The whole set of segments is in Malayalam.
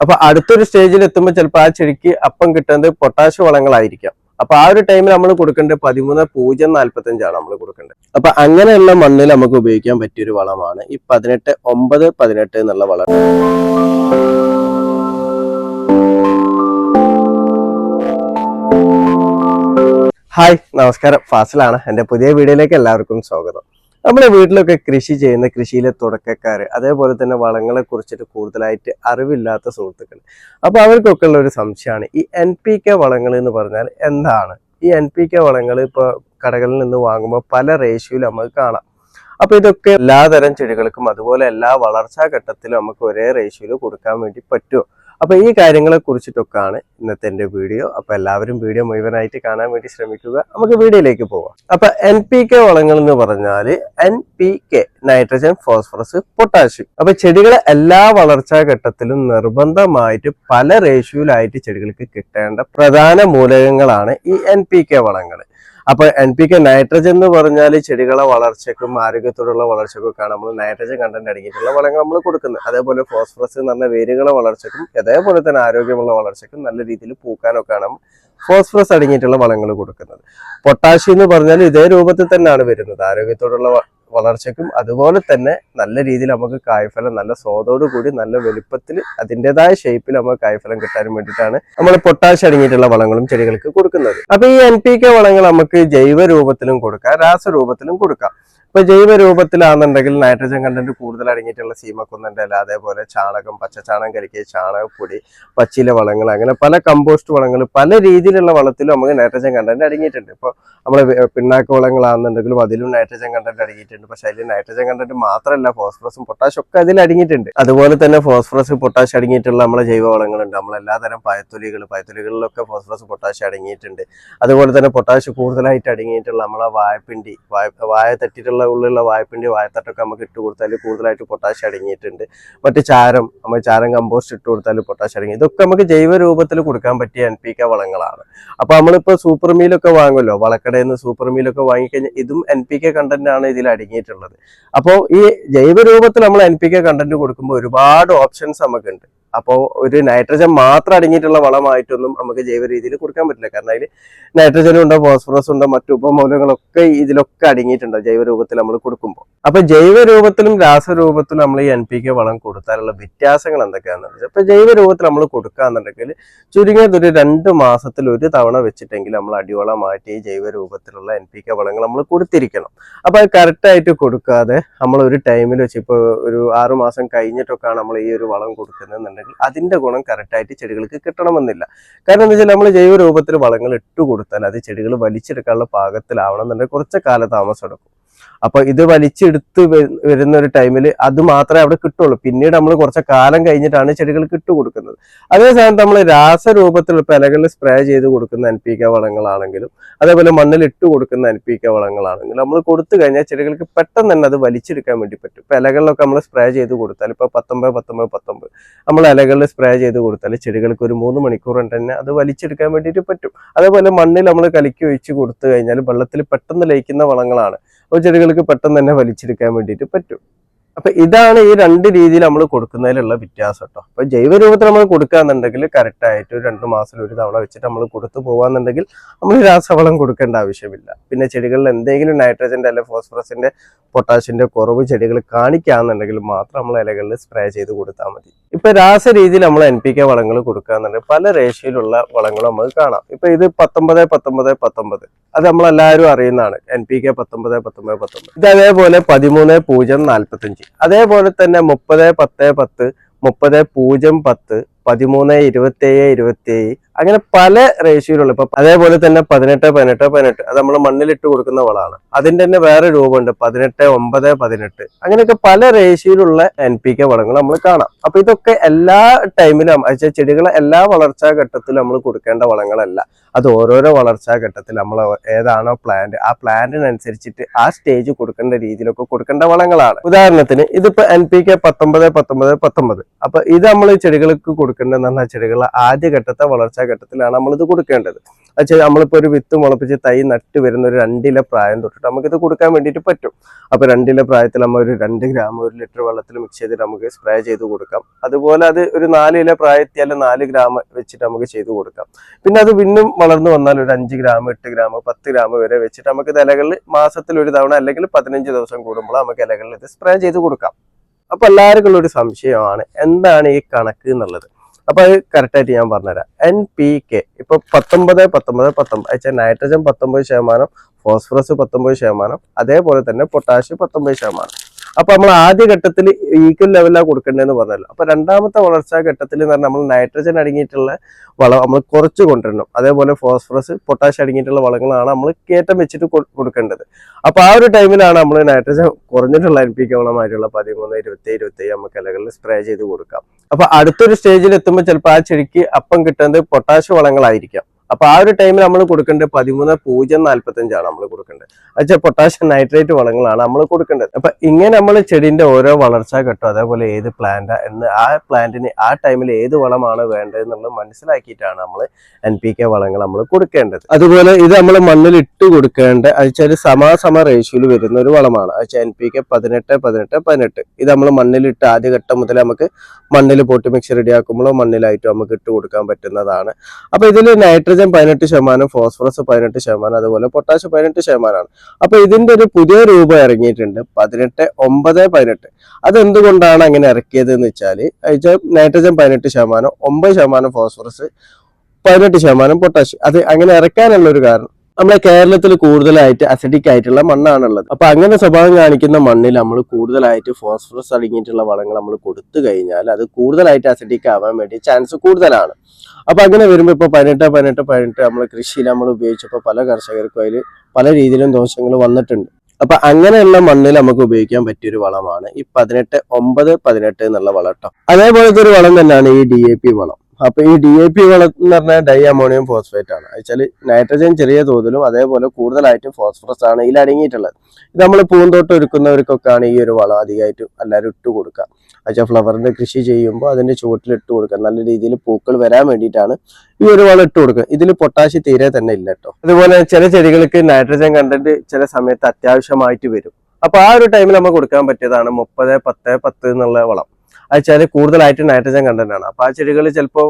അപ്പൊ അടുത്തൊരു സ്റ്റേജിൽ എത്തുമ്പോൾ ചിലപ്പോൾ ആ ചെടിക്ക് അപ്പം കിട്ടുന്നത് പൊട്ടാഷ് വളങ്ങളായിരിക്കാം. അപ്പൊ ആ ഒരു ടൈമിൽ നമ്മൾ കൊടുക്കേണ്ടത് പതിമൂന്ന് പൂജ്യം നാല്പത്തഞ്ചാണ് നമ്മൾ കൊടുക്കേണ്ടത്. അപ്പൊ അങ്ങനെയുള്ള മണ്ണിൽ നമുക്ക് ഉപയോഗിക്കാൻ പറ്റിയൊരു വളമാണ് ഈ പതിനെട്ട് ഒമ്പത് പതിനെട്ട് എന്നുള്ള വളം. ഹായ് നമസ്കാരം. ഫാസിലാണ്. എന്റെ പുതിയ വീഡിയോയിലേക്ക് എല്ലാവർക്കും സ്വാഗതം. നമ്മുടെ വീട്ടിലൊക്കെ കൃഷി ചെയ്യുന്ന കൃഷിയിലെ തുടക്കക്കാർ അതേപോലെ തന്നെ വളങ്ങളെ കുറിച്ചിട്ട് കൂടുതലായിട്ട് അറിവില്ലാത്ത സുഹൃത്തുക്കൾ അപ്പോൾ അവർക്കൊക്കെ ഉള്ള ഒരു സംശയമാണ് ഈ എൻ പി കെ വളങ്ങൾ എന്ന് പറഞ്ഞാൽ എന്താണ്? ഈ എൻ പി കെ വളങ്ങൾ ഇപ്പോൾ കടകളിൽ നിന്ന് വാങ്ങുമ്പോൾ പല റേഷ്യോയിൽ നമുക്ക് കാണാം. അപ്പോൾ ഇതൊക്കെ എല്ലാതരം ചെടികൾക്കും അതുപോലെ എല്ലാ വളർച്ചാ ഘട്ടത്തിലും നമുക്ക് ഒരേ റേഷ്യോയിൽ കൊടുക്കാൻ വേണ്ടി പറ്റുമോ അപ്പൊ ഈ കാര്യങ്ങളെ കുറിച്ചിട്ടൊക്കെയാണ് ഇന്നത്തെ എന്റെ വീഡിയോ. അപ്പൊ എല്ലാവരും വീഡിയോ മുഴുവനായിട്ട് കാണാൻ വേണ്ടി ശ്രമിക്കുക. നമുക്ക് വീഡിയോയിലേക്ക് പോവാം. അപ്പൊ എൻ പി കെ വളങ്ങൾ എന്ന് പറഞ്ഞാൽ N P K nitrogen phosphorus potassium അപ്പൊ ചെടികളെ എല്ലാ വളർച്ചാ ഘട്ടത്തിലും നിർബന്ധമായിട്ട് പല റേഷ്യോയിലായിട്ട് ചെടികൾക്ക് കിട്ടേണ്ട പ്രധാന മൂലകങ്ങളാണ് ഈ എൻ പി കെ വളങ്ങൾ. അപ്പൊ എൻ പി കെ നൈട്രജൻ എന്ന് പറഞ്ഞാൽ ചെടികളെ വളർച്ചയ്ക്കും ആരോഗ്യത്തോടുള്ള വളർച്ചയ്ക്കും ഒക്കെ നമ്മൾ നൈട്രജൻ കണ്ടന്റ് അടങ്ങിയിട്ടുള്ള വളങ്ങൾ നമ്മൾ കൊടുക്കുന്നത്. അതേപോലെ ഫോസ്ഫറസ് എന്ന് പറഞ്ഞ വേരുകളെ വളർച്ചയ്ക്കും അതേപോലെ തന്നെ ആരോഗ്യമുള്ള വളർച്ചയ്ക്കും നല്ല രീതിയിൽ പൂക്കാനൊക്കെയാണ് ഫോസ്ഫറസ് അടങ്ങിയിട്ടുള്ള വളങ്ങൾ കൊടുക്കുന്നത്. പൊട്ടാഷ്യം എന്ന് പറഞ്ഞാൽ ഇതേ രൂപത്തിൽ തന്നെയാണ് വരുന്നത്. ആരോഗ്യത്തോടുള്ള വളർച്ചയ്ക്കും അതുപോലെ തന്നെ നല്ല രീതിയിൽ നമുക്ക് കായ്ഫലം നല്ല കൂടി നല്ല വലുപ്പത്തിൽ അതിന്റെതായ ഷേപ്പിൽ നമുക്ക് കായ്ഫലം കിട്ടാനും വേണ്ടിയിട്ടാണ് നമ്മൾ പൊട്ടാഷ് അടങ്ങിയിട്ടുള്ള വളങ്ങളും ചെടികൾക്ക് കൊടുക്കുന്നത്. അപ്പൊ ഈ എൻ പി കെ വളങ്ങൾ നമുക്ക് ജൈവ രൂപത്തിലും കൊടുക്കാം രാസരൂപത്തിലും കൊടുക്കാം. ഇപ്പൊ ജൈവ രൂപത്തിലാണെന്നുണ്ടെങ്കിൽ നൈട്രജൻ കണ്ടന്റ് കൂടുതൽ അടങ്ങിയിട്ടുള്ള സീമക്കൊന്നന്റെ അല്ല അതേപോലെ ചാണകം പച്ചച്ചാണകം കരിക്കുക ചാണകപ്പൊടി പച്ചില വളങ്ങൾ അങ്ങനെ പല കമ്പോസ്റ്റ് വളങ്ങൾ പല രീതിയിലുള്ള വളത്തിലും നമുക്ക് നൈട്രജൻ കണ്ടന്റ് അടങ്ങിയിട്ടുണ്ട്. ഇപ്പോൾ നമ്മൾ പിണ്ണാക്ക വളങ്ങളാണെന്നുണ്ടെങ്കിലും അതിലും നൈട്രജൻ കണ്ടന്റ് അടങ്ങിയിട്ടുണ്ട്. പക്ഷെ അതിൽ നൈട്രജൻ കണ്ടന്റ് മാത്രമല്ല ഫോസ്ഫറസും പൊട്ടാഷും ഒക്കെ അതിൽ അടങ്ങിയിട്ടുണ്ട്. അതുപോലെ തന്നെ ഫോസ്ഫറസ് പൊട്ടാഷ് അടങ്ങിയിട്ടുള്ള നമ്മളെ ജൈവ വളങ്ങളുണ്ട്. നമ്മളെല്ലാതരം പയത്തൊലികൾ പയത്തൊലികളിലൊക്കെ ഫോസ്ഫറസ് പൊട്ടാഷ് അടങ്ങിയിട്ടുണ്ട്. അതുപോലെ തന്നെ പൊട്ടാഷ് കൂടുതലായിട്ട് അടങ്ങിയിട്ടുള്ള നമ്മളെ വായപ്പിണ്ടി വായ വായ തട്ടിയിട്ടുള്ള ഉള്ളിലുള്ള വായ്പിന്റെ വായത്തട്ടൊക്കെ നമുക്ക് ഇട്ട് കൊടുത്താൽ കൂടുതലായിട്ട് പൊട്ടാഷ് അടങ്ങിയിട്ടുണ്ട്. മറ്റ് ചാരം നമ്മൾ ചാരം കമ്പോസ്റ്റ് ഇട്ട് കൊടുത്താൽ പൊട്ടാഷ് അടങ്ങി. ഇതൊക്കെ നമുക്ക് ജൈവ രൂപത്തിൽ കൊടുക്കാൻ പറ്റിയ എൻ പി കെ വളങ്ങളാണ്. അപ്പൊ നമ്മളിപ്പോൾ സൂപ്പർ മീലൊക്കെ വാങ്ങുമല്ലോ? വളക്കടയിൽ നിന്ന് സൂപ്പർ മീലൊക്കെ വാങ്ങിക്കഴിഞ്ഞാൽ ഇതും എൻ പി കെ കണ്ടന്റ് ആണ് ഇതിൽ അടങ്ങിയിട്ടുള്ളത്. അപ്പോൾ ഈ ജൈവ രൂപത്തിൽ നമ്മൾ എൻ പി കെ കണ്ടന്റ് കൊടുക്കുമ്പോൾ ഒരുപാട് ഓപ്ഷൻസ് നമുക്കുണ്ട്. അപ്പോൾ ഒരു നൈട്രജൻ മാത്രം അടങ്ങിയിട്ടുള്ള വളമായിട്ടൊന്നും നമുക്ക് ജൈവ രീതിയിൽ കൊടുക്കാൻ പറ്റില്ല. കാരണം അതിൽ നൈട്രജനും ഉണ്ടോ ഫോസ്ഫറസ് ഉണ്ടോ മറ്റു ഉപമൂലങ്ങളൊക്കെ ഇതിലൊക്കെ അടങ്ങിയിട്ടുണ്ടോ ജൈവ രൂപത്തിൽ നമ്മൾ കൊടുക്കുമ്പോൾ അപ്പൊ ജൈവ രൂപത്തിലും രാസരൂപത്തിലും നമ്മൾ ഈ എൻ പി കെ വളം കൊടുത്താലുള്ള വ്യത്യാസങ്ങൾ എന്തൊക്കെയാണെന്ന് വെച്ചാൽ ഇപ്പൊ ജൈവ രൂപത്തിൽ നമ്മൾ കൊടുക്കുകയാണെന്നുണ്ടെങ്കിൽ ചുരുങ്ങിയത് ഒരു രണ്ട് മാസത്തിൽ ഒരു തവണ വെച്ചിട്ടെങ്കിൽ നമ്മൾ അടിവളം മാറ്റി ജൈവ രൂപത്തിലുള്ള എൻ പി കെ വളങ്ങൾ നമ്മൾ കൊടുത്തിരിക്കണം. അപ്പൊ അത് കറക്റ്റായിട്ട് കൊടുക്കാതെ നമ്മൾ ഒരു ടൈമിൽ വെച്ച് ഇപ്പോൾ ഒരു ആറു മാസം കഴിഞ്ഞിട്ടൊക്കെയാണ് നമ്മൾ ഈ ഒരു വളം കൊടുക്കുന്നതെന്നുണ്ടെങ്കിൽ അതിന്റെ ഗുണം കറക്റ്റായിട്ട് ചെടികൾക്ക് കിട്ടണമെന്നില്ല. കാരണം എന്താ വെച്ചാൽ നമ്മൾ ജൈവ രൂപത്തിൽ വളങ്ങൾ ഇട്ട് കൊടുത്താൽ അത് ചെടികൾ വലിച്ചെടുക്കാനുള്ള പാകത്തിലാവണം എന്നുണ്ടെങ്കിൽ കുറച്ച് കാലതാമസം എടുക്കും. അപ്പൊ ഇത് വലിച്ചെടുത്ത് വരുന്ന ഒരു ടൈമിൽ അത് മാത്രമേ അവിടെ കിട്ടുള്ളൂ. പിന്നീട് നമ്മൾ കുറച്ച് കാലം കഴിഞ്ഞിട്ടാണ് ചെടികൾക്ക് ഇട്ട് കൊടുക്കുന്നത്. അതേ സമയത്ത് നമ്മൾ രാസരൂപത്തിൽ ഇലകളിൽ സ്പ്രേ ചെയ്ത് കൊടുക്കുന്ന എൻ പി കെ വളങ്ങളാണെങ്കിലും അതേപോലെ മണ്ണിൽ ഇട്ട് കൊടുക്കുന്ന എൻ പി കെ വളങ്ങളാണെങ്കിലും നമ്മൾ കൊടുത്തു കഴിഞ്ഞാൽ ചെടികൾക്ക് പെട്ടെന്ന് തന്നെ അത് വലിച്ചെടുക്കാൻ വേണ്ടി പറ്റും. ഇപ്പൊ ഇലകളിലൊക്കെ നമ്മൾ സ്പ്രേ ചെയ്ത് കൊടുത്താൽ ഇപ്പൊ പത്തൊമ്പത് പത്തൊമ്പത് പത്തൊമ്പത്. നമ്മൾ ഇലകളിൽ സ്പ്രേ ചെയ്ത് കൊടുത്താൽ ചെടികൾക്ക് ഒരു മൂന്ന് മണിക്കൂർ തന്നെ അത് വലിച്ചെടുക്കാൻ വേണ്ടിയിട്ട് പറ്റും. അതേപോലെ മണ്ണിൽ നമ്മൾ കലക്കി ഒഴിച്ച് കൊടുത്തു കഴിഞ്ഞാൽ വെള്ളത്തിൽ പെട്ടെന്ന് ലയിക്കുന്ന വളങ്ങളാണ്. അപ്പോൾ ചെടികൾക്ക് പെട്ടെന്ന് തന്നെ വലിച്ചെടുക്കാൻ വേണ്ടിയിട്ട് പറ്റും. അപ്പൊ ഇതാണ് ഈ രണ്ട് രീതിയിൽ നമ്മൾ കൊടുക്കുന്നതിലുള്ള വ്യത്യാസം കേട്ടോ അപ്പൊ ജൈവ രൂപത്തിൽ നമ്മൾ കൊടുക്കുകയെന്നുണ്ടെങ്കിൽ കറക്റ്റ് ആയിട്ട് രണ്ട് മാസത്തിൽ ഒരു തവണ വെച്ചിട്ട് നമ്മൾ കൊടുത്തു പോകാന്നുണ്ടെങ്കിൽ നമ്മൾ രാസവളം കൊടുക്കേണ്ട ആവശ്യമില്ല. പിന്നെ ചെടികളിൽ എന്തെങ്കിലും നൈട്രജന്റെ അല്ലെങ്കിൽ ഫോസ്ഫറസിന്റെ പൊട്ടാഷ്യന്റെ കുറവ് ചെടികൾ കാണിക്കാന്നുണ്ടെങ്കിൽ മാത്രം നമ്മൾ ഇലകളിൽ സ്പ്രേ ചെയ്ത് കൊടുത്താൽ മതി. ഇപ്പൊ രാസ രീതിയിൽ നമ്മൾ എൻ പി കെ വളങ്ങൾ കൊടുക്കുകയെന്നുണ്ടെങ്കിൽ പല റേഷ്യയിലുള്ള വളങ്ങൾ നമുക്ക് കാണാം. ഇപ്പൊ ഇത് പത്തൊമ്പത് പത്തൊമ്പത് പത്തൊമ്പത്. അത് നമ്മളെല്ലാവരും അറിയുന്നതാണ്. എൻ പി കെ പത്തൊമ്പത് പത്തൊമ്പത് പത്തൊമ്പത്. ഇത് അതേപോലെ പതിമൂന്ന് പൂജ്യം നാൽപ്പത്തഞ്ച് അതേപോലെ തന്നെ മുപ്പത് പത്ത് പത്ത് മുപ്പത് പൂജ്യം പത്ത് പതിമൂന്ന് ഇരുപത്തേഴ് ഇരുപത്തേഴ് അങ്ങനെ പല റേഷ്യോയിലുള്ള ഇപ്പൊ അതേപോലെ തന്നെ പതിനെട്ട് പതിനെട്ട് പതിനെട്ട്. അത് നമ്മൾ മണ്ണിലിട്ട് കൊടുക്കുന്ന വളമാണ്. അതിന്റെ തന്നെ വേറെ രൂപമുണ്ട്. പതിനെട്ട് ഒമ്പത് പതിനെട്ട്. അങ്ങനെയൊക്കെ പല റേഷ്യോയിലുള്ള എൻ പി കെ വളങ്ങൾ നമ്മൾ കാണാം. അപ്പൊ ഇതൊക്കെ എല്ലാ ടൈമിലും അതായത് ചെടികളെ എല്ലാ വളർച്ചാ ഘട്ടത്തിലും നമ്മൾ കൊടുക്കേണ്ട വളങ്ങളല്ല. അത് ഓരോരോ വളർച്ചാ ഘട്ടത്തിൽ നമ്മൾ ഏതാണോ പ്ലാന്റ് ആ പ്ലാന്റിനനുസരിച്ചിട്ട് ആ സ്റ്റേജ് കൊടുക്കേണ്ട രീതിയിലൊക്കെ കൊടുക്കേണ്ട വളങ്ങളാണ്. ഉദാഹരണത്തിന് ഇതിപ്പോ എൻ പി കെ പത്തൊമ്പത് പത്തൊമ്പത് പത്തൊമ്പത്. അപ്പൊ ഇത് നമ്മൾ ചെടികൾക്ക് കൊടുക്കുക കൊടുക്കേണ്ടതെന്ന് പറഞ്ഞാൽ ചെടികളുടെ ആദ്യഘട്ടത്തെ വളർച്ചാ ഘട്ടത്തിലാണ് നമ്മളിത് കൊടുക്കേണ്ടത്. വെച്ചാൽ നമ്മളിപ്പോൾ ഒരു വിത്ത് മുളപ്പിച്ച് തൈ നട്ട് വരുന്ന ഒരു രണ്ടില പ്രായം തൊട്ടിട്ട് നമുക്കിത് കൊടുക്കാൻ വേണ്ടിയിട്ട് പറ്റും. അപ്പോൾ രണ്ടില പ്രായത്തിൽ നമ്മൾ ഒരു രണ്ട് ഗ്രാം ഒരു ലിറ്റർ വെള്ളത്തിൽ മിക്സ് ചെയ്തിട്ട് നമുക്ക് സ്പ്രേ ചെയ്ത് കൊടുക്കാം. അതുപോലെ അത് ഒരു നാല് പ്രായത്തിൽ അല്ലെങ്കിൽ നാല് ഗ്രാം വെച്ചിട്ട് നമുക്ക് ചെയ്ത് കൊടുക്കാം. പിന്നെ അത് വീണ്ടും വളർന്നു വന്നാൽ ഒരു അഞ്ച് ഗ്രാം എട്ട് ഗ്രാം പത്ത് ഗ്രാം വരെ വെച്ചിട്ട് നമുക്ക് ഇലകളിൽ മാസത്തിൽ ഒരു തവണ അല്ലെങ്കിൽ പതിനഞ്ച് ദിവസം കൂടുമ്പോൾ നമുക്ക് ഇലകളിൽ ഇത് സ്പ്രേ ചെയ്ത് കൊടുക്കാം. അപ്പൊ എല്ലാവർക്കും ഉള്ള ഒരു സംശയമാണ് എന്താണ് ഈ കണക്ക് എന്നുള്ളത്? അപ്പൊ അത് കറക്റ്റായിട്ട് ഞാൻ പറഞ്ഞുതരാം. എൻ പി കെ ഇപ്പൊ പത്തൊമ്പത് പത്തൊമ്പത് പത്തൊമ്പത് വെച്ചാൽ നൈട്രജൻ പത്തൊമ്പത് ശതമാനം ഫോസ്ഫറസ് പത്തൊമ്പത് ശതമാനം അതേപോലെ തന്നെ പൊട്ടാഷ്യം പത്തൊമ്പത് ശതമാനം. അപ്പൊ നമ്മൾ ആദ്യ ഘട്ടത്തിൽ ഈക്വൽ ലെവലാണ് കൊടുക്കേണ്ടതെന്ന് പറഞ്ഞല്ലോ. അപ്പൊ രണ്ടാമത്തെ വളർച്ചാ ഘട്ടത്തിൽ എന്ന് പറഞ്ഞാൽ നമ്മൾ നൈട്രജൻ അടങ്ങിയിട്ടുള്ള വളം നമ്മൾ കുറച്ച് കൊണ്ടുവരണം. അതേപോലെ ഫോസ്ഫറസ് പൊട്ടാഷ് അടങ്ങിയിട്ടുള്ള വളങ്ങളാണ് നമ്മൾ കയറ്റം വെച്ചിട്ട് കൊടുക്കേണ്ടത്. അപ്പൊ ആ ഒരു ടൈമിലാണ് നമ്മൾ നൈട്രജൻ കുറഞ്ഞിട്ടുള്ള എൻ പി കെ വളമായിട്ടുള്ള പതിമൂന്ന് ഇരുപത്തി ഇരുപത്തി നമുക്ക് ഇലകളിൽ സ്പ്രേ ചെയ്ത് കൊടുക്കാം. അപ്പൊ അടുത്തൊരു സ്റ്റേജിൽ എത്തുമ്പോൾ ചിലപ്പോൾ ആ ചെടിക്ക് അപ്പം കിട്ടുന്നത് പൊട്ടാഷ്യം വളങ്ങളായിരിക്കാം. അപ്പൊ ആ ഒരു ടൈമിൽ നമ്മൾ കൊടുക്കേണ്ടത് പതിമൂന്ന് പൂജ്യം നാല്പത്തഞ്ചാണ് നമ്മൾ കൊടുക്കേണ്ടത്. വെച്ചാൽ പൊട്ടാഷ്യം നൈട്രേറ്റ് വളങ്ങളാണ് നമ്മൾ കൊടുക്കേണ്ടത്. അപ്പൊ ഇങ്ങനെ നമ്മൾ ചെടിന്റെ ഓരോ വളർച്ച ഘട്ടം അതേപോലെ ഏത് പ്ലാന്റ് എന്ന് ആ പ്ലാന്റിന് ആ ടൈമിൽ ഏത് വളമാണ് വേണ്ടത് എന്നുള്ളത് മനസ്സിലാക്കിയിട്ടാണ് നമ്മൾ എൻ പി കെ വളങ്ങൾ നമ്മൾ കൊടുക്കേണ്ടത്. അതുപോലെ ഇത് നമ്മൾ മണ്ണിൽ ഇട്ട് കൊടുക്കേണ്ട വെച്ചാൽ സമാസമ റേഷ്യോയിൽ വരുന്ന ഒരു വളമാണ്. വെച്ചാൽ എൻ പി കെ പതിനെട്ട് പതിനെട്ട് പതിനെട്ട്. ഇത് നമ്മൾ മണ്ണിലിട്ട് ആദ്യഘട്ടം മുതൽ നമുക്ക് മണ്ണിൽ പൊട്ടി മിക്സ് റെഡിയാക്കുമ്പോഴോ മണ്ണിലായിട്ട് നമുക്ക് ഇട്ട് കൊടുക്കാൻ പറ്റുന്നതാണ്. അപ്പൊ ഇതിൽ നൈട്രജൻ പതിനെട്ട് ശതമാനം ഫോസ്ഫറസ് പതിനെട്ട് ശതമാനം അതുപോലെ പൊട്ടാഷ് പതിനെട്ട് ശതമാനമാണ്. അപ്പൊ ഇതിന്റെ ഒരു പുതിയ രൂപം ഇറങ്ങിയിട്ടുണ്ട്. പതിനെട്ട് ഒമ്പത് പതിനെട്ട്. അതെന്തുകൊണ്ടാണ് അങ്ങനെ ഇറക്കിയത് എന്ന് വെച്ചാൽ നൈട്രജൻ പതിനെട്ട് ശതമാനം ഒമ്പത് ശതമാനം ഫോസ്ഫറസ് പതിനെട്ട് ശതമാനം പൊട്ടാഷ് അത് അങ്ങനെ ഇറക്കാനുള്ള ഒരു കാരണം നമ്മളെ കേരളത്തിൽ കൂടുതലായിട്ട് അസിഡിക് ആയിട്ടുള്ള മണ്ണാണുള്ളത്. അപ്പൊ അങ്ങനെ സ്വഭാവം കാണിക്കുന്ന മണ്ണിൽ നമ്മൾ കൂടുതലായിട്ട് ഫോസ്ഫറസ് അടങ്ങിയിട്ടുള്ള വളങ്ങൾ നമ്മൾ കൊടുത്തു കഴിഞ്ഞാൽ അത് കൂടുതലായിട്ട് അസിഡിക് ആവാൻ വേണ്ടി ചാൻസ് കൂടുതലാണ്. അപ്പൊ അങ്ങനെ വരുമ്പോൾ ഇപ്പൊ പതിനെട്ട് പതിനെട്ട് പതിനെട്ട് നമ്മൾ കൃഷിയിൽ നമ്മൾ ഉപയോഗിച്ചപ്പോൾ പല കർഷകർക്കും അതിൽ പല രീതിയിലും ദോഷങ്ങൾ വന്നിട്ടുണ്ട്. അപ്പൊ അങ്ങനെയുള്ള മണ്ണിൽ നമുക്ക് ഉപയോഗിക്കാൻ പറ്റിയ ഒരു വളമാണ് ഈ പതിനെട്ട് ഒമ്പത് പതിനെട്ട് എന്നുള്ള വളം കേട്ടോ അതേപോലത്തെ ഒരു വളം തന്നെയാണ് ഈ ഡി എ പി വളം. അപ്പൊ ഈ ഡി എ പി വളം എന്ന് പറഞ്ഞാൽ ഡൈ അമോണിയം ഫോസ്ഫേറ്റ് ആണ് വെച്ചാൽ നൈട്രജൻ ചെറിയ തോതിലും അതേപോലെ കൂടുതലായിട്ടും ഫോസ്ഫറസ് ആണ് ഇതിൽ അടങ്ങിയിട്ടുള്ളത്. ഇത് നമ്മൾ പൂന്തോട്ടം ഒരുക്കുന്നവർക്കൊക്കെയാണ് ഈ ഒരു വളം അധികമായിട്ട് എല്ലാവരും ഇട്ട് കൊടുക്കുക. വെച്ചാൽ ഫ്ലവറിന്റെ കൃഷി ചെയ്യുമ്പോൾ അതിന്റെ ചുവട്ടിൽ ഇട്ട് കൊടുക്കുക. നല്ല രീതിയിൽ പൂക്കൾ വരാൻ വേണ്ടിയിട്ടാണ് ഈ ഒരു വളം ഇട്ട് കൊടുക്കുക. ഇതിൽ പൊട്ടാഷ്യം തീരെ തന്നെ ഇല്ല കേട്ടോ. അതുപോലെ ചില ചെടികൾക്ക് നൈട്രജൻ കണ്ടന്റ് ചില സമയത്ത് അത്യാവശ്യമായിട്ട് വരും. അപ്പൊ ആ ഒരു ടൈമിൽ നമ്മൾ കൊടുക്കാൻ പറ്റിയതാണ് മുപ്പത് പത്ത് പത്ത് എന്നുള്ള വളം. വെച്ചാൽ കൂടുതലായിട്ട് നൈട്രജൻ കണ്ടന്റ് ആണ്. അപ്പൊ ആ ചെടികൾ ചിലപ്പോൾ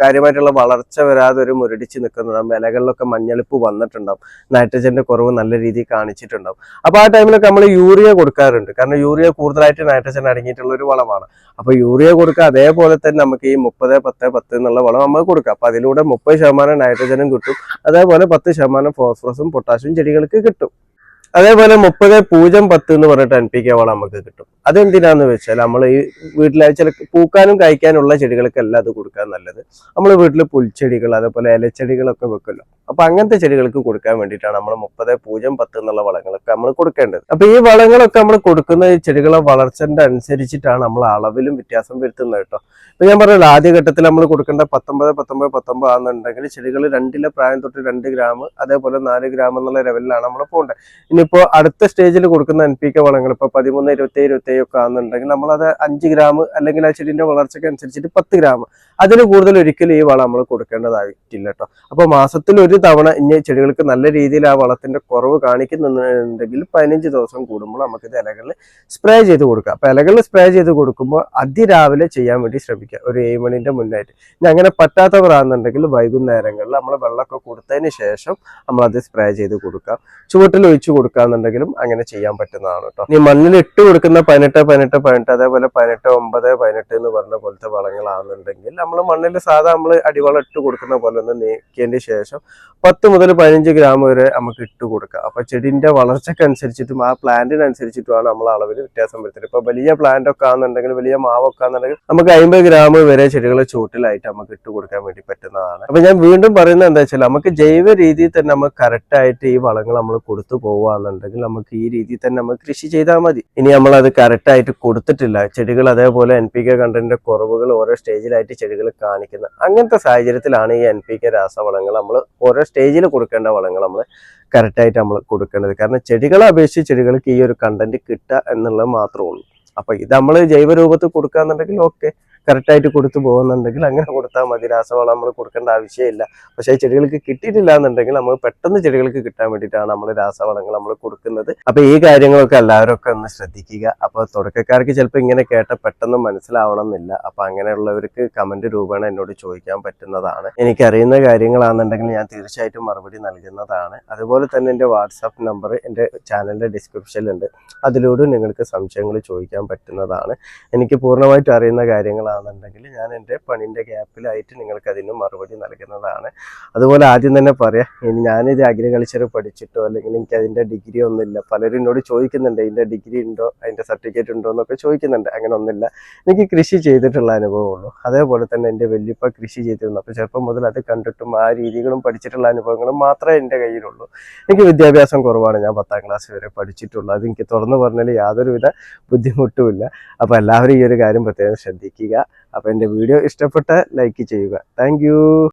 കാര്യമായിട്ടുള്ള വളർച്ച വരാതെ ഒരു മുരടിച്ച് നിൽക്കുന്നുണ്ടാവും ഇലകളിലൊക്കെ മഞ്ഞളിപ്പ് വന്നിട്ടുണ്ടാവും. നൈട്രജന്റെ കുറവ് നല്ല രീതിയിൽ കാണിച്ചിട്ടുണ്ടാവും. അപ്പൊ ആ ടൈമിലൊക്കെ നമ്മൾ യൂറിയ കൊടുക്കാറുണ്ട്. കാരണം യൂറിയ കൂടുതലായിട്ട് നൈട്രജൻ അടങ്ങിയിട്ടുള്ള ഒരു വളമാണ്. അപ്പൊ യൂറിയ കൊടുക്കുക അതേപോലെ തന്നെ നമുക്ക് ഈ മുപ്പത് പത്ത് പത്ത് എന്നുള്ള വളം നമുക്ക് കൊടുക്കുക അപ്പൊ അതിലൂടെ മുപ്പത് ശതമാനം നൈട്രജനും കിട്ടും. അതേപോലെ പത്ത് ശതമാനം ഫോസ്ഫറസും പൊട്ടാഷ്യം ചെടികൾക്ക് കിട്ടും. അതേപോലെ മുപ്പത് പൂജ്യം പത്ത് എന്ന് പറഞ്ഞിട്ട് എൻ പി കെ വളം നമുക്ക് കിട്ടും. അതെന്തിനാന്ന് വെച്ചാൽ നമ്മൾ ഈ വീട്ടിലെ ചില പൂക്കാനും കഴിക്കാനുള്ള ചെടികൾക്കല്ല അത് കൊടുക്കാൻ നല്ലത്. നമ്മൾ വീട്ടിൽ പുൽച്ചെടികൾ അതേപോലെ ഇലച്ചെടികളൊക്കെ വെക്കുമല്ലോ. അപ്പൊ അങ്ങനത്തെ ചെടികൾക്ക് കൊടുക്കാൻ വേണ്ടിയിട്ടാണ് നമ്മൾ മുപ്പത് പൂജ്യം പത്ത് എന്നുള്ള വളങ്ങളൊക്കെ നമ്മൾ കൊടുക്കേണ്ടത്. അപ്പൊ ഈ വളങ്ങളൊക്കെ നമ്മൾ കൊടുക്കുന്ന ഈ ചെടികളെ വളർച്ചന്റെ അനുസരിച്ചിട്ടാണ് നമ്മൾ അളവിലും വ്യത്യാസം വരുത്തുന്നത് കേട്ടോ. ഇപ്പൊ ഞാൻ പറഞ്ഞല്ലോ ആദ്യ ഘട്ടത്തിൽ നമ്മൾ കൊടുക്കേണ്ട പത്തൊമ്പത് പത്തൊമ്പത് പത്തൊമ്പത് ആണെന്നുണ്ടെങ്കിൽ ചെടികൾ രണ്ടിലെ പ്രായം തൊട്ട് രണ്ട് ഗ്രാം അതേപോലെ നാല് ഗ്രാം എന്നുള്ള ലെവലിലാണ് നമ്മൾ പോകേണ്ടത്. ഇനിയിപ്പോ അടുത്ത സ്റ്റേജിൽ കൊടുക്കുന്ന എൻ പി കെ വളങ്ങൾ ഇപ്പൊ പതിമൂന്ന് ഇരുപത്തി ഇരുപത്തി ഒക്കെ ആണെന്നുണ്ടെങ്കിൽ നമ്മളത് അഞ്ച് ഗ്രാം അല്ലെങ്കിൽ ആ ചെടിന്റെ വളർച്ചയ്ക്ക് അനുസരിച്ചിട്ട് പത്ത് ഗ്രാം അതിന് കൂടുതൽ ഒരിക്കലും ഈ വളം നമ്മൾ കൊടുക്കേണ്ടതായിട്ടില്ല കേട്ടോ അപ്പൊ മാസത്തിൽ ഒരു തവണ ഇനി ചെടികൾക്ക് നല്ല രീതിയിൽ ആ വളത്തിന്റെ കുറവ് കാണിക്കുന്നുണ്ടെങ്കിൽ പതിനഞ്ച് ദിവസം കൂടുമ്പോൾ നമുക്ക് ഇത് ഇലകളിൽ സ്പ്രേ ചെയ്ത് കൊടുക്കുക അപ്പോൾ ഇലകളിൽ സ്പ്രേ ചെയ്ത് കൊടുക്കുമ്പോൾ അതിരാവിലെ ചെയ്യാൻ വേണ്ടി ശ്രമിക്കുക. ഒരു ഏഴ് മണിന്റെ മുന്നായിട്ട്. ഇനി അങ്ങനെ പറ്റാത്തവരാണെന്നുണ്ടെങ്കിൽ വൈകുന്നേരങ്ങളിൽ നമ്മൾ വെള്ളമൊക്കെ കൊടുത്തതിന് ശേഷം നമ്മൾ അത് സ്പ്രേ ചെയ്ത് കൊടുക്കുക ചുവട്ടിൽ ഒഴിച്ചു കൊടുക്കാന്നുണ്ടെങ്കിലും അങ്ങനെ ചെയ്യാൻ പറ്റുന്നതാണ് കേട്ടോ ഈ മണ്ണിൽ ഇട്ട് കൊടുക്കുന്ന പതിനെട്ട് പതിനെട്ട് പതിനെട്ട് അതേപോലെ പതിനെട്ട് ഒമ്പത് പതിനെട്ട് എന്ന് പറഞ്ഞ പോലത്തെ വളങ്ങളാണെന്നുണ്ടെങ്കിൽ നമ്മൾ മണ്ണിൽ സാധാ നമ്മൾ അടിവളം ഇട്ട് കൊടുക്കുന്ന പോലെ ഒന്ന് നീക്കിയതിന് ശേഷം പത്ത് മുതൽ പതിനഞ്ച് ഗ്രാം വരെ നമുക്ക് ഇട്ട് കൊടുക്കാം. അപ്പൊ ചെടിന്റെ വളർച്ചക്കനുസരിച്ചിട്ടും ആ പ്ലാന്റിനനുസരിച്ചിട്ടുമാണ് നമ്മൾ അളവിൽ വ്യത്യാസം വരുത്തുന്നത്. ഇപ്പൊ വലിയ പ്ലാന്റ് ഒക്കെ ആണെന്നുണ്ടെങ്കിൽ വലിയ മാവൊക്കെ ആണെന്നുണ്ടെങ്കിൽ നമുക്ക് അമ്പത് ഗ്രാം വരെ ചെടികളെ ചൂട്ടിലായിട്ട് നമുക്ക് ഇട്ട് കൊടുക്കാൻ വേണ്ടി പറ്റുന്നതാണ്. അപ്പൊ ഞാൻ വീണ്ടും പറയുന്നത് എന്താ വെച്ചാൽ നമുക്ക് ജൈവ രീതിയിൽ തന്നെ നമുക്ക് കറക്റ്റ് ആയിട്ട് ഈ വളങ്ങൾ നമ്മൾ കൊടുത്തു പോവുകയാണെന്നുണ്ടെങ്കിൽ നമുക്ക് ഈ രീതിയിൽ തന്നെ നമ്മൾ കൃഷി ചെയ്താൽ മതി. ഇനി നമ്മൾ അത് കറക്റ്റ് ആയിട്ട് കൊടുത്തിട്ടില്ല. ചെടികൾ അതേപോലെ എൻ പി കെ കണ്ടന്റിന്റെ കുറവുകൾ ഓരോ സ്റ്റേജിലായിട്ട് ചെടികൾ കാണിക്കുന്നത് അങ്ങനത്തെ സാഹചര്യത്തിലാണ് ഈ എൻ പി കെ രാസവളങ്ങൾ നമ്മൾ ഓരോ സ്റ്റേജിൽ കൊടുക്കേണ്ട വളങ്ങൾ നമ്മൾ കറക്റ്റായിട്ട് നമ്മൾ കൊടുക്കേണ്ടത്. കാരണം ചെടികളെ അപേക്ഷിച്ച് ചെടികൾക്ക് ഈ ഒരു കണ്ടന്റ് കിട്ടുക എന്നുള്ളത് മാത്രമേ ഉള്ളൂ. അപ്പൊ ഇത് നമ്മൾ ജൈവ രൂപത്തിൽ കൊടുക്കുക എന്നുണ്ടെങ്കിൽ ഓക്കെ കറക്റ്റായിട്ട് കൊടുത്തു പോകുന്നുണ്ടെങ്കിൽ അങ്ങനെ കൊടുത്താൽ മതി. രാസവളം നമ്മൾ കൊടുക്കേണ്ട ആവശ്യമില്ല. പക്ഷേ ചെടികൾക്ക് കിട്ടിയിട്ടില്ല എന്നുണ്ടെങ്കിൽ നമ്മൾ പെട്ടെന്ന് ചെടികൾക്ക് കിട്ടാൻ വേണ്ടിയിട്ടാണ് നമ്മൾ രാസവളങ്ങൾ നമ്മൾ കൊടുക്കുന്നത്. അപ്പൊ ഈ കാര്യങ്ങളൊക്കെ എല്ലാവരും ഒക്കെ ഒന്ന് ശ്രദ്ധിക്കുക. അപ്പൊ തുടക്കക്കാർക്ക് ചിലപ്പോൾ ഇങ്ങനെ കേട്ട പെട്ടെന്ന് മനസ്സിലാവണം എന്നില്ല അപ്പൊ അങ്ങനെയുള്ളവർക്ക് കമന്റ് രൂപേണ എന്നോട് ചോദിക്കാൻ പറ്റുന്നതാണ്. എനിക്കറിയുന്ന കാര്യങ്ങളാണെന്നുണ്ടെങ്കിൽ ഞാൻ തീർച്ചയായിട്ടും മറുപടി നൽകുന്നതാണ്. അതുപോലെ തന്നെ എന്റെ വാട്സാപ്പ് നമ്പർ എന്റെ ചാനലിന്റെ ഡിസ്ക്രിപ്ഷനിലുണ്ട്. അതിലൂടെ നിങ്ങൾക്ക് സംശയങ്ങൾ ചോദിക്കാൻ പറ്റുന്നതാണ്. എനിക്ക് പൂർണമായിട്ട് അറിയുന്ന കാര്യങ്ങളാണെന്നുണ്ടെങ്കിൽ ഞാൻ എന്റെ പണിന്റെ ഗ്യാപ്പിലായിട്ട് നിങ്ങൾക്ക് അതിന് മറുപടി നൽകുന്നതാണ്. അതുപോലെ ആദ്യം തന്നെ പറയാം ഇനി ഞാനിത് അഗ്രികൾച്ചർ പഠിച്ചിട്ടോ അല്ലെങ്കിൽ എനിക്ക് അതിന്റെ ഡിഗ്രി ഒന്നുമില്ല. പലരും എന്നോട് ചോദിക്കുന്നുണ്ട് ഇതിന്റെ ഡിഗ്രി ഉണ്ടോ? അതിന്റെ സർട്ടിഫിക്കറ്റ് ഉണ്ടോ? എന്നൊക്കെ ചോദിക്കുന്നുണ്ട്. അങ്ങനെ ഒന്നുമില്ല. എനിക്ക് കൃഷി ചെയ്തിട്ടുള്ള അനുഭവമുള്ളൂ. അതേപോലെ തന്നെ എന്റെ വലിയപ്പ കൃഷി ചെയ്തിരുന്നു. അപ്പോൾ ചെറുപ്പം മുതൽ അത് കണ്ടിട്ടും ആ രീതികളും പഠിച്ചിട്ടുള്ള അനുഭവങ്ങളും മാത്രമേ എന്റെ കയ്യിലുള്ളൂ. എനിക്ക് വിദ്യാഭ്യാസം കുറവാണ്. ഞാൻ പത്താം ക്ലാസ് വരെ പഠിച്ചിട്ടുള്ളൂ. അത് എനിക്ക് തുറന്നു പറഞ്ഞാൽ യാതൊരുവിധ ബുദ്ധിമുട്ടുമില്ല. അപ്പോൾ എല്ലാവരും ഈ ഒരു കാര്യം പ്രത്യേകം ശ്രദ്ധിക്കുക. അപ്പോൾ എന്റെ വീഡിയോ ഇഷ്ടപ്പെട്ട ലൈക്ക് ചെയ്യുക. താങ്ക്